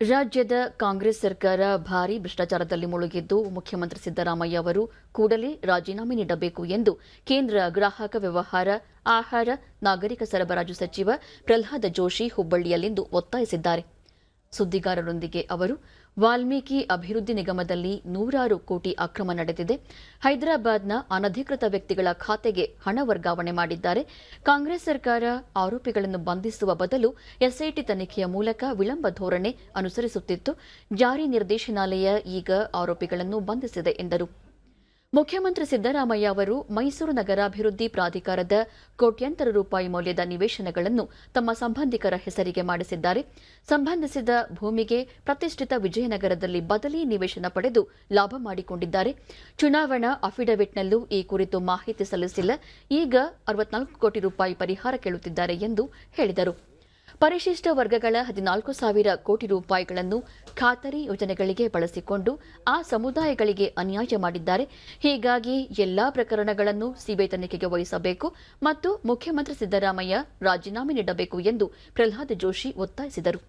ರಾಜ್ಯದ ಕಾಂಗ್ರೆಸ್ ಸರ್ಕಾರ ಭಾರೀ ಭ್ರಷ್ಟಾಚಾರದಲ್ಲಿ ಮುಳುಗಿದ್ದು, ಮುಖ್ಯಮಂತ್ರಿ ಸಿದ್ದರಾಮಯ್ಯ ಅವರು ಕೂಡಲೇ ರಾಜೀನಾಮೆ ನೀಡಬೇಕು ಎಂದು ಕೇಂದ್ರ ಗ್ರಾಹಕ ವ್ಯವಹಾರ, ಆಹಾರ, ನಾಗರಿಕ ಸರಬರಾಜು ಸಚಿವ ಪ್ರಹ್ಲಾದ ಜೋಶಿ ಹುಬ್ಬಳ್ಳಿಯಲ್ಲಿಂದು ಒತ್ತಾಯಿಸಿದ್ದಾರೆ. ಸುದ್ದಿಗಾರರೊಂದಿಗೆ ಅವರು, ವಾಲ್ಮೀಕಿ ಅಭಿವೃದ್ಧಿ ನಿಗಮದಲ್ಲಿ ನೂರಾರು ಕೋಟಿ ಅಕ್ರಮ ನಡೆದಿದೆ. ಹೈದರಾಬಾದ್ನ ಅನಧಿಕೃತ ವ್ಯಕ್ತಿಗಳ ಖಾತೆಗೆ ಹಣ ವರ್ಗಾವಣೆ ಮಾಡಿದ್ದಾರೆ. ಕಾಂಗ್ರೆಸ್ ಸರ್ಕಾರ ಆರೋಪಿಗಳನ್ನು ಬಂಧಿಸುವ ಬದಲು ಎಸ್ಐಟಿ ತನಿಖೆಯ ಮೂಲಕ ವಿಳಂಬ ಧೋರಣೆ ಅನುಸರಿಸುತ್ತಿತ್ತು. ಜಾರಿ ನಿರ್ದೇಶನಾಲಯ ಈಗ ಆರೋಪಿಗಳನ್ನು ಬಂಧಿಸಿದೆ ಎಂದರು. ಮುಖ್ಯಮಂತ್ರಿ ಸಿದ್ದರಾಮಯ್ಯ ಅವರು ಮೈಸೂರು ನಗರಾಭಿವೃದ್ಧಿ ಪ್ರಾಧಿಕಾರದ ಕೋಟ್ಯಂತರ ರೂಪಾಯಿ ಮೌಲ್ಯದ ನಿವೇಶನಗಳನ್ನು ತಮ್ಮ ಸಂಬಂಧಿಕರ ಹೆಸರಿಗೆ ಮಾಡಿಸಿದ್ದಾರೆ. ಸಂಬಂಧಿಸಿದ ಭೂಮಿಗೆ ಪ್ರತಿಷ್ಠಿತ ವಿಜಯನಗರದಲ್ಲಿ ಬದಲಿ ನಿವೇಶನ ಪಡೆದು ಲಾಭ ಮಾಡಿಕೊಂಡಿದ್ದಾರೆ. ಚುನಾವಣಾ ಅಫಿಡವಿಟ್ನಲ್ಲೂ ಈ ಕುರಿತು ಮಾಹಿತಿ ಸಲ್ಲಿಸಿಲ್ಲ. ಈಗ ಅರವತ್ನಾಲ್ಕು ಕೋಟಿ ರೂಪಾಯಿ ಪರಿಹಾರ ಕೇಳುತ್ತಿದ್ದಾರೆ ಎಂದು ಹೇಳಿದರು. ಪರಿಶಿಷ್ಟ ವರ್ಗಗಳ ಹದಿನಾಲ್ಕು ಸಾವಿರ ಕೋಟಿ ರೂಪಾಯಿಗಳನ್ನು ಖಾತರಿ ಯೋಜನೆಗಳಿಗೆ ಬಳಸಿಕೊಂಡು ಆ ಸಮುದಾಯಗಳಿಗೆ ಅನ್ಯಾಯ ಮಾಡಿದ್ದಾರೆ. ಹೀಗಾಗಿ ಎಲ್ಲಾ ಪ್ರಕರಣಗಳನ್ನು ಸಿಬಿಐ ತನಿಖೆಗೆ ವಹಿಸಬೇಕು ಮತ್ತು ಮುಖ್ಯಮಂತ್ರಿ ಸಿದ್ದರಾಮಯ್ಯ ರಾಜೀನಾಮೆ ನೀಡಬೇಕು ಎಂದು ಪ್ರಹ್ಲಾದ್ ಜೋಶಿ ಒತ್ತಾಯಿಸಿದರು.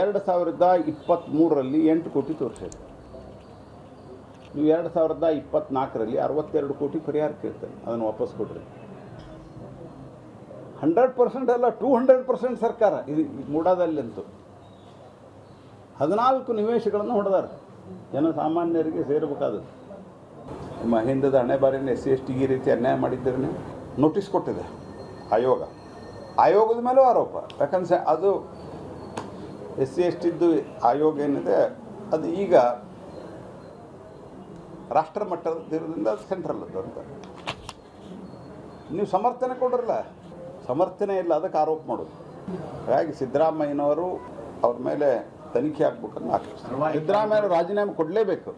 ಎರಡು ಸಾವಿರದ ಇಪ್ಪತ್ತ್ಮೂರರಲ್ಲಿ ಎಂಟು ಕೋಟಿ ತೋರಿಸಿದೆ. ನೀವು ಎರಡು ಸಾವಿರದ ಇಪ್ಪತ್ತ್ನಾಲ್ಕರಲ್ಲಿ ಅರವತ್ತೆರಡು ಕೋಟಿ ಪರಿಹಾರ ಕೇಳ್ತಾರೆ. ಅದನ್ನು ವಾಪಸ್ ಕೊಡ್ರಿ. ಹಂಡ್ರೆಡ್ ಪರ್ಸೆಂಟ್ ಅಲ್ಲ, ಟೂ ಹಂಡ್ರೆಡ್ ಪರ್ಸೆಂಟ್ ಸರ್ಕಾರ, ಇದು ಮೂಡಾದಲ್ಲಂತೂ ಹದಿನಾಲ್ಕು ನಿವೇಶಗಳನ್ನು ಹೊಡೆದಾರೆ. ಜನಸಾಮಾನ್ಯರಿಗೆ ಸೇರಬೇಕಾದದ್ದು. ನಿಮ್ಮ ಹಿಂದದ ಹಣೆ ಬಾರಿನ ಎಸ್ ಸಿ, ಎಸ್ ಟಿ ಈ ರೀತಿ ಅನ್ಯಾಯ ಮಾಡಿದ್ದರೆ ನೋಟಿಸ್ ಕೊಟ್ಟಿದೆ ಆಯೋಗ. ಆಯೋಗದ ಮೇಲೂ ಆರೋಪ. ಯಾಕಂದ್ರೆ ಅದು ಎಸ್ ಸಿ, ಎಸ್ ಟಿದ್ದು ಆಯೋಗ ಏನಿದೆ, ಅದು ಈಗ ರಾಷ್ಟ್ರ ಮಟ್ಟದಿಂದ ಸೆಂಟ್ರಲ್ ಅಂತ ನೀವು ಸಮರ್ಥನೆ ಕೊಡ್ರಲ್ಲ. ಸಮರ್ಥನೆ ಇಲ್ಲ ಅದಕ್ಕೆ ಆರೋಪ ಮಾಡೋದು. ಹಾಗಾಗಿ ಸಿದ್ದರಾಮಯ್ಯನವರು ಅವ್ರ ಮೇಲೆ ತನಿಖೆ ಆಗ್ಬೇಕನ್ನು ಆಕ್ಷೇಪ. ಸಿದ್ದರಾಮಯ್ಯ ರಾಜೀನಾಮೆ ಕೊಡಲೇಬೇಕು.